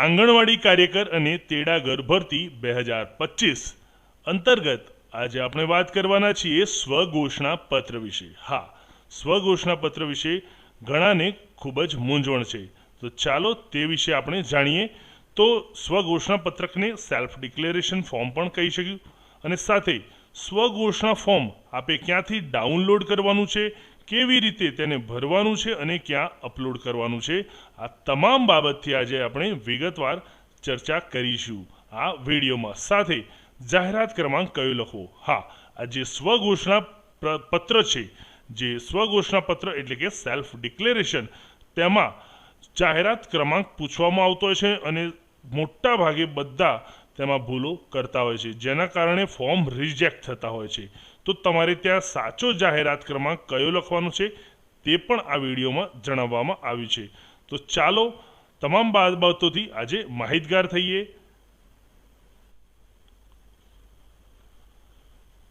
આંગણવાડી કાર્યકર અને તેડાગર ભરતી બે હજાર પચીસ. અંતર્ગત આજે આપણે વાત કરવાના છીએ સ્વઘોષણા પત્ર વિશે. હા, સ્વઘોષણા પત્ર વિશે ઘણાને ખૂબ જ મૂંઝવણ છે. તો ચાલો તે વિશે આપણે જાણીએ. તો સ્વઘોષણા પત્રકને સેલ્ફ ડિક્લેરેશન ફોર્મ પણ કહી શક્યું. અને સાથે સ્વઘોષણા ફોર્મ આપે ક્યાંથી ડાઉનલોડ કરવાનું છે? કેવી રીતે તેને ભરવાનું છે અને ક્યાં અપલોડ કરવાનું છે, આ તમામ બાબતથી આજે આપણે વિગતવાર ચર્ચા કરીશું. આ વિડીયોમાં સાથે જાહેરાત ક્રમાંક કયો લખવો? હા, આ જે સ્વઘોષણા પત્ર છે, જે સ્વઘોષણા પત્ર એટલે કે સેલ્ફ ડિક્લેરેશન તેમાં જાહેરાત ક્રમાંક પૂછવામાં આવતો હોય છે અને મોટા ભાગે બધા તેમાં ભૂલો કરતા હોય છે, જેના કારણે ફોર્મ રિજેક્ટ થતા હોય છે. તો તમારે ત્યાં સાચો જાહેરાત ક્રમાંક કયો લખવાનો છે તે પણ આ વિડીયોમાં જણાવવામાં આવ્યું છે. તો ચાલો, તમામ બાબતોથી આજે માહિતગાર થઈએ.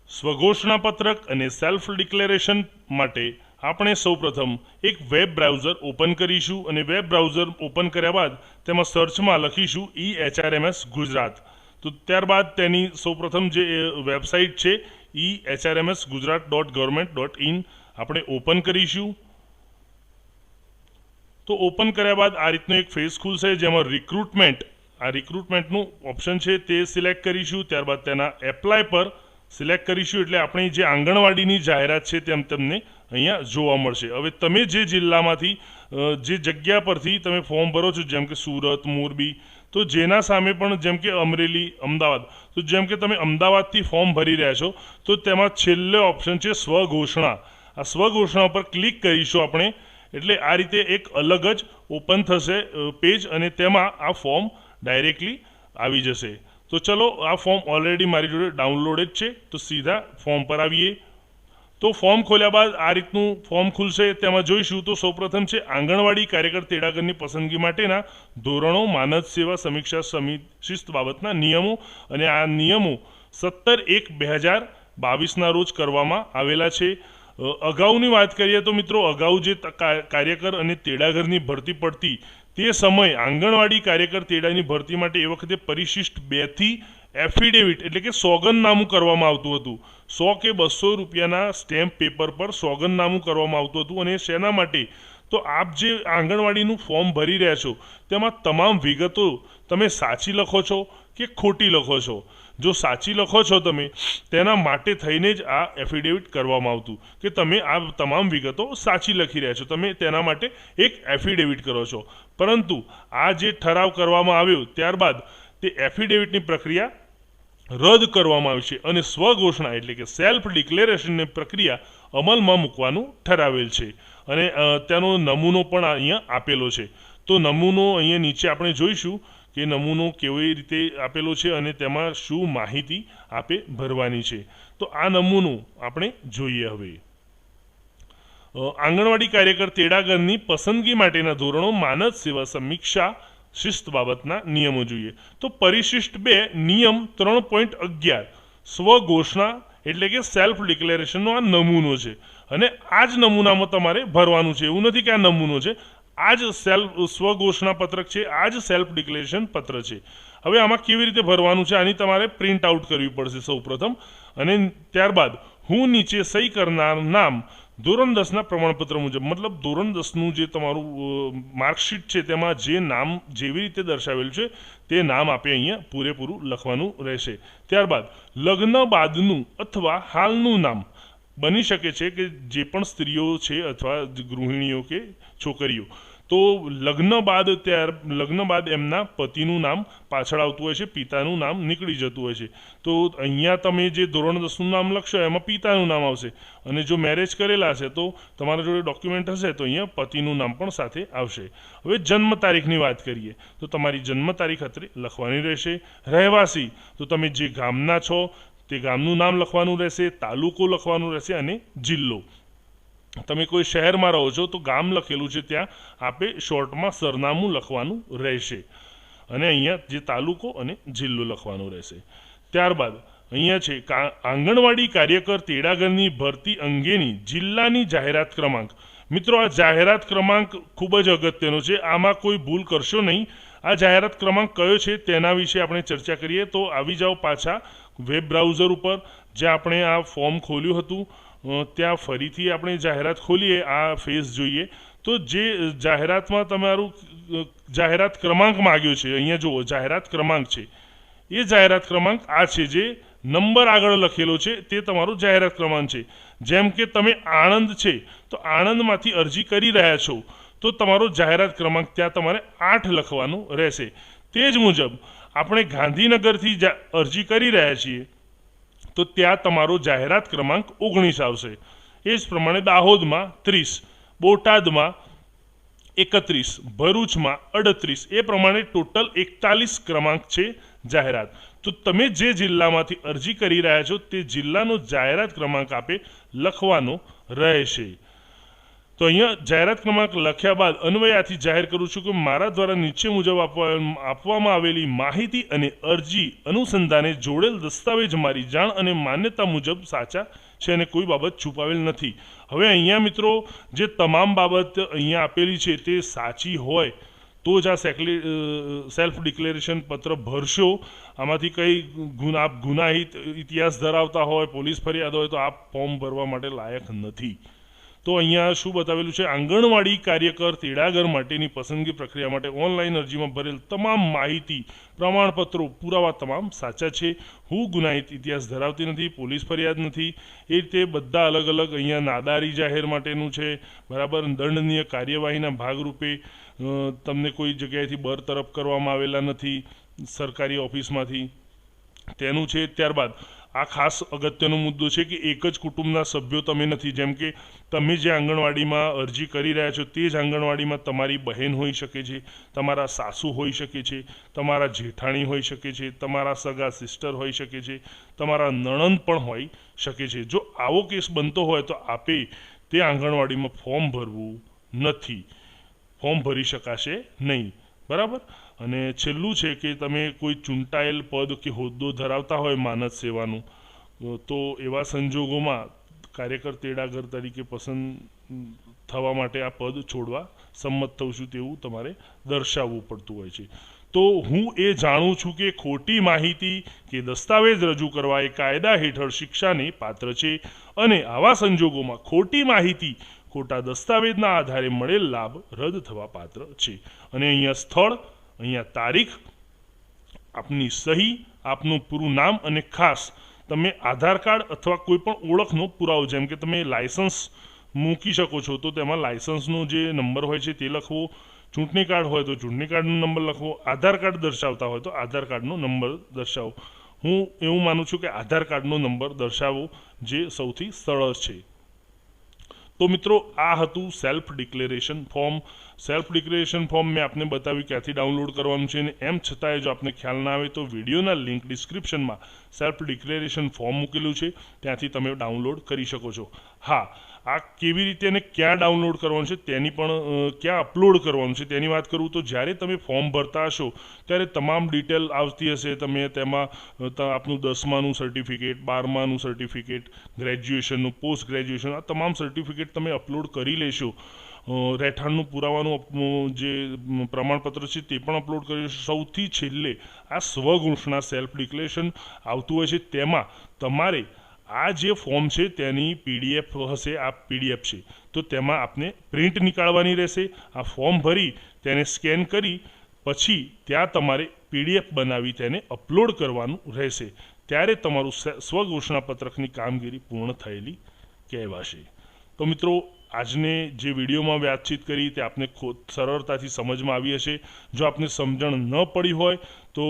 સ્વઘોષણા પત્રક અને સેલ્ફ ડિક્લેરેશન માટે આપણે સૌપ્રથમ એક વેબ બ્રાઉઝર ઓપન કરીશું અને વેબ બ્રાઉઝર ઓપન કર્યા બાદ તેમાં સર્ચમાં લખીશું ઈ એચઆરએમએસ ગુજરાત. તો ત્યારબાદ તેની સૌપ્રથમ જે વેબસાઇટ છે e HRMS Gujarat dot government dot in આપણે ઓપન કરીશું. તો ઓપન કર્યા બાદ આ રીતનો એક ફેસ ખુલશે જેમાં રિક્રુટમેન્ટ આ રિક્રુટમેન્ટનું ઓપ્શન છે તે સિલેક્ટ કરીશું. ત્યારબાદ તેના એપ્લાય પર સિલેક્ટ કરીશું એટલે આપણી જે આંગણવાડીની જાહેરાત છે તેમ તમને અહીંયા જોવા મળશે. હવે તમે જે જિલ્લામાંથી જે જગ્યા પરથી તમે ફોર્મ ભરો છો જેમ કે સુરત, મોરબી તો જેના સામે પણ જેમ કે અમરેલી, અમદાવાદ, તો જેમ કે તમે અમદાવાદથી ફોર્મ ભરી રહ્યા છો, તો તેમાં છેલ્લે ઓપ્શન છે સ્વઘોષણા. આ સ્વઘોષણા પર ક્લિક કરીશું આપણે, એટલે આ રીતે એક અલગ જ ઓપન થશે પેજ અને તેમાં આ ફોર્મ ડાયરેક્ટલી આવી જશે. તો ચલો, આ ફોર્મ ઓલરેડી મારી જોડે ડાઉનલોડેડ છે, તો સીધા ફોર્મ પર આવીએ. તો ફોર્મ ખોલ્યા બાદ આ રીતનું ફોર્મ ખુલશે. તેમાં જોઈશું તો સૌપ્રથમ છે આંગણવાડી કાર્યકર તેડાગરની પસંદગી માટેના ધોરણો માનદ સેવા સમીક્ષા સમિતિ શિસ્ત બાબતના નિયમો અને આ નિયમો સત્તર એક બે હજાર બાવીસના રોજ કરવામાં આવેલા છે. અગાઉની વાત કરીએ તો મિત્રો અગાઉ જે કાર્યકર અને તેડાગરની ભરતી પડતી તે સમયે આંગણવાડી કાર્યકર તેડાની ભરતી માટે એ વખતે પરિશિષ્ટ બેથી એફિડેવિટ એટલે કે સોગંદનામું કરવામાં આવતું હતું. સો કે બસો રૂપિયાના સ્ટેમ્પ પેપર પર સોગંદનામું કરવામાં આવતું હતું અને શેના માટે? તો આપ જે આંગણવાડીનું ફોર્મ ભરી રહ્યા છો, તેમાં તમામ વિગતો તમે સાચી લખો છો કે ખોટી લખો છો? જો સાચી લખો છો તમે, તેના માટે થઈને જ આ એફિડેવિટ કરવામાં આવતું. કે તમે આ તમામ વિગતો સાચી લખી રહ્યા છો. તમે તેના માટે એક એફિડેવિટ કરો છો. પરંતુ આ જે ઠરાવ કરવામાં આવ્યો ત્યારબાદ તે એફિડેવિટની પ્રક્રિયા રદ કરવામાં આવી છે અને સ્વઘોષણા એટલે કે સેલ્ફ ડિક્લેરેશનની પ્રક્રિયા અમલમાં મૂકવાનું ઠરાવેલ છે. અને તેનો નમૂનો પણ અહીંયા આપેલો છે. તો નમૂનો અહીંયા નીચે આપણે જોઈશું કે નમૂનો કેવી રીતે આપેલો છે અને તેમાં શું માહિતી આપે ભરવાની છે. તો આ નમૂનો આપણે જોઈએ હવે. આંગણવાડી કાર્યકર તેડાગરની પસંદગી માટેના ધોરણો માનદ સેવા સમીક્ષા શિસ્ત બાબતના નિયમો જોઈએ. તો પરિશિષ્ટ બે, નિયમ ત્રણ પોઈન્ટ અગિયાર. સ્વઘોષણા એટલે કે સેલ્ફ ડિક્લેરેશનનો આ નમૂનો છે. અને આ જ નમૂનામાં તમારે ભરવાનું છે. એવું નથી કે આ નમૂનો છે. આ જ સેલ્ફ સ્વઘોષણા પત્રક છે. આ જ સેલ્ફ ડિક્લેરેશન પત્ર છે. હવે આમાં કેવી રીતે ભરવાનું છે આની તમારે પ્રિન્ટ આઉટ કરવી પડશે સૌપ્રથમ. અને ત્યારબાદ હું નીચે સહી કરનાર નામ ધોરણ દસના પ્રમાણપત્ર મુજબ, મતલબ ધોરણ દસનું જે તમારું માર્કશીટ છે તેમાં જે નામ, જેવી રીતે દર્શાવેલું છે, તે નામ આપે અહીંયા પૂરેપૂરું લખવાનું રહેશે. ત્યારબાદ, લગ્ન બાદનું અથવા હાલનું નામ બની શકે છે કે જે પણ સ્ત્રીઓ છે અથવા ગૃહિણીઓ કે છોકરીઓ. તો લગ્ન બાદ ત્યાર લગ્ન બાદ એમના પતિનું નામ પાછળ આવતું હોય છે, પિતાનું નામ નીકળી જતું હોય છે. તો અહીંયા તમે જે ધોરણ દસનું નામ લખશો, એમાં પિતાનું નામ આવશે. અને જો મેરેજ કરેલા હશે તો તમારા જોડે ડોક્યુમેન્ટ હશે, તો અહીંયા પતિનું નામ પણ સાથે આવશે. હવે જન્મ તારીખની વાત કરીએ, તો તમારી જન્મ તારીખ અત્રે લખવાની રહેશે. રહેવાસી, તો તમે જે ગામના છો, તે ગામનું નામ લખવાનું રહેશે, તાલુકો લખવાનું રહેશે અને જિલ્લો. તમે કોઈ શહેરમાં રહો છો તો ગામ લખેલું છે ત્યાં. આપે શોર્ટમાં સરનામું લખવાનું રહેશે. અને અહીંયા જે તાલુકો અને જિલ્લો લખવાનો રહેશે. ત્યારબાદ અહીંયા છે આંગણવાડી કાર્યકર તેડાગરની ભરતી અંગેની જિલ્લાની જાહેરાત ક્રમાંક. મિત્રો, આ જાહેરાત ક્રમાંક ખૂબ જ અગત્યનો છે. આમાં કોઈ ભૂલ કરશો નહીં. આ જાહેરાત ક્રમાંક કયો છે તેના વિશે આપણે ચર્ચા કરીએ. તો આવી જાઓ પાછા વેબ બ્રાઉઝર ઉપર, જ્યાં આપણે આ ફોર્મ ખોલ્યું હતું. ત્યાં ફરીથી આપણે જાહેરાત ખોલીએ, આ ફેસ જોઈએ. તો જે જાહેરાતમાં તમારું જાહેરાત ક્રમાંક માગ્યો છે, અહીંયા જુઓ, જાહેરાત ક્રમાંક છે. એ જાહેરાત ક્રમાંક આ છે જે નંબર આગળ લખેલો છે, તે તમારો જાહેરાત ક્રમાંક છે. જેમ કે તમે આણંદ છે, તો આણંદમાંથી અરજી કરી રહ્યા છો, તો તમારો જાહેરાત ક્રમાંક ત્યાં તમારે આઠ લખવાનું રહેશે. તે જ મુજબ, આપણે ગાંધીનગરથી અરજી કરી રહ્યા છીએ. તો ત્યાં તમારો જાહેરાત ક્રમાંક ઓગણીસ આવશે. એ જ પ્રમાણે દાહોદમાં ત્રીસ, બોટાદમાં એકત્રીસ, ભરૂચમાં અડત્રીસ. એ પ્રમાણે ટોટલ એકતાલીસ ક્રમાંક છે જાહેરાત. તો તમે જે જિલ્લામાંથી અરજી કરી રહ્યા છો તે જિલ્લાનો જાહેરાત ક્રમાંક આપે લખવાનો રહેશે. તો અહીંયા જાહેરાત ક્રમાંક લખ્યા બાદ અન્વયાથી જાહેર કરું છું કે મારા દ્વારા નીચે મુજબ આપવા આપવામાં આવેલી માહિતી અને અરજી અનુસંધાને જોડેલ દસ્તાવેજ મારી જાણ અને માન્યતા મુજબ સાચા છે અને કોઈ બાબત છુપાવેલ નથી. હવે અહીંયા મિત્રો, જે તમામ બાબત અહીંયા આપેલી છે તે સાચી હોય તો જ આ સેકલી સેલ્ફ ડિક્લેરેશન પત્ર ભરશો. આમાંથી કંઈ ગુના ગુનાહિત ઇતિહાસ ધરાવતા હોય, પોલીસ ફરિયાદ હોય તો આ ફોર્મ ભરવા માટે લાયક નથી. તો અહીંયા શું બતાવેલું છે? આંગણવાડી કાર્યકર તેડાગર માટેની પસંદગી પ્રક્રિયા માટે ઓનલાઈન અરજીમાં ભરેલ તમામ માહિતી, પ્રમાણપત્રો, પુરાવા તમામ સાચા છે. હું ગુનાહિત ઇતિહાસ ધરાવતી નથી, પોલીસ ફરિયાદ નથી. એ રીતે બધા અલગ અલગ અહીંયા નાદારી જાહેર માટેનું છે. બરાબર? દંડનીય કાર્યવાહીના ભાગરૂપે તમને કોઈ જગ્યાએથી બરતરફ કરવામાં આવેલા નથી સરકારી ઓફિસમાંથી. તેનું છે. ત્યારબાદ આ ખાસ અગત્યનો મુદ્દો છે કે એક જ કુટુંબના સભ્યો તમે નથી. જેમ કે તમે જે આંગણવાડીમાં અરજી કરી રહ્યા છો તે જ આંગણવાડીમાં તમારી બહેન હોઈ શકે છે, તમારા સાસુ હોઈ શકે છે, તમારા જેઠાણી હોઈ શકે છે, તમારા સગા સિસ્ટર હોઈ શકે છે, તમારા નણંદ પણ હોઈ શકે છે. જો આવો કેસ બનતો હોય તો આપે તે આંગણવાડીમાં ફોર્મ ભરવું નથી. ફોર્મ ભરી શકાશે નહીં. બરાબર? અને છેલ્લું છે કે તમે કોઈ ચૂંટાયેલ પદ કે હોદ્દો ધરાવતા હોય માનદ સેવાનું તો એવા સંજોગોમાં કાર્યકર તેડાગર તરીકે પસંદ થવા માટે આ પદ છોડવા સંમત થઉં છું તેવું તમારે દર્શાવવું પડતું હોય છે. તો હું એ જાણું છું કે ખોટી માહિતી કે દસ્તાવેજ રજૂ કરવા એ કાયદા હેઠળ શિક્ષાને પાત્ર છે અને આવા સંજોગોમાં ખોટી માહિતી, ખોટા દસ્તાવેજના આધારે મળેલ લાભ રદ થવા પાત્ર છે. અને અહીંયા સ્થળ અહીંયા તારીખ, આપની સહી, આપનું પૂરું નામ અને ખાસ તમે આધાર કાર્ડ અથવા કોઈ પણ ઓળખનો પુરાવો, જેમ કે તમે લાયસન્સ મૂકી શકો છો, તો તેમાં લાયસન્સનો જે નંબર હોય છે તે લખવો, ચૂંટણી કાર્ડ હોય તો ચૂંટણી કાર્ડનો નંબર લખવો, આધાર કાર્ડ દર્શાવતા હોય તો આધાર કાર્ડનો નંબર દર્શાવો. હું એવું માનું છું કે આધાર કાર્ડનો નંબર દર્શાવવો જે સૌથી સરળ છે. તો મિત્રો, આ હતું self declaration form self declaration form મેં આપને બતાવ્યું ક્યાંથી ડાઉનલોડ કરવાનું છે અને એમ છતાંય જો આપને ખ્યાલ ના આવે તો વિડીયોના લિંક ડિસ્ક્રિપ્શનમાં સેલ્ફ ડિક્લેરેશન ફોર્મ મૂકેલું છે. ત્યાંથી તમે ડાઉનલોડ કરી શકો છો. હા આ કેવી રીતે અને ક્યાં ડાઉનલોડ કરવાનું છે તેની પણ ક્યાં અપલોડ કરવાનું છે તેની વાત કરું તો જ્યારે તમે ફોર્મ ભરતા હશો, ત્યારે તમામ ડિટેલ આવતી હશે. તમે તેમાં આપનું દસમાનું સર્ટિફિકેટ બારમાનું સર્ટિફિકેટ ગ્રેજ્યુએશનનું પોસ્ટ ગ્રેજ્યુએશન આ તમામ સર્ટિફિકેટ તમે અપલોડ કરી લેશો. રહેઠાણનું પુરાવાનું જે પ્રમાણપત્ર છે તે પણ અપલોડ કરી લેશો. સૌથી છેલ્લે આ સ્વઘોષણા સેલ્ફ ડિક્લેરેશન આવતું હોય છે. તેમાં તમારે આ જે ફોર્મ છે તેની પીડીએફ હશે, આ પીડીએફ છે. તો તેમાં આપને પ્રિન્ટ નીકાળવાની રહેશે. આ ફોર્મ ભરી, તેને સ્કેન કરી, પછી ત્યાં તમારે પીડીએફ બનાવી તેને અપલોડ કરવાનું રહેશે. ત્યારે તમારું સ- સ્વઘોષણા પત્રકની કામગીરી પૂર્ણ થયેલી કહેવાશે. તો મિત્રો, આજને જે વિડીયોમાં વાતચીત કરી તે આપને સરળતાથી સમજમાં આવી હશે. જો આપને સમજણ ન પડી હોય તો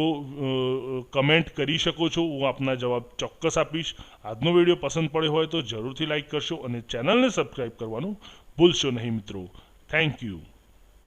કમેન્ટ કરી શકો છો. હું આપના જવાબ ચોક્કસ આપીશ. આજનો વીડિયો પસંદ પડ્યો હોય તો જરૂરથી લાઈક કરશો અને ચેનલને સબસ્ક્રાઈબ કરવાનું ભૂલશો નહીં મિત્રો. Thank you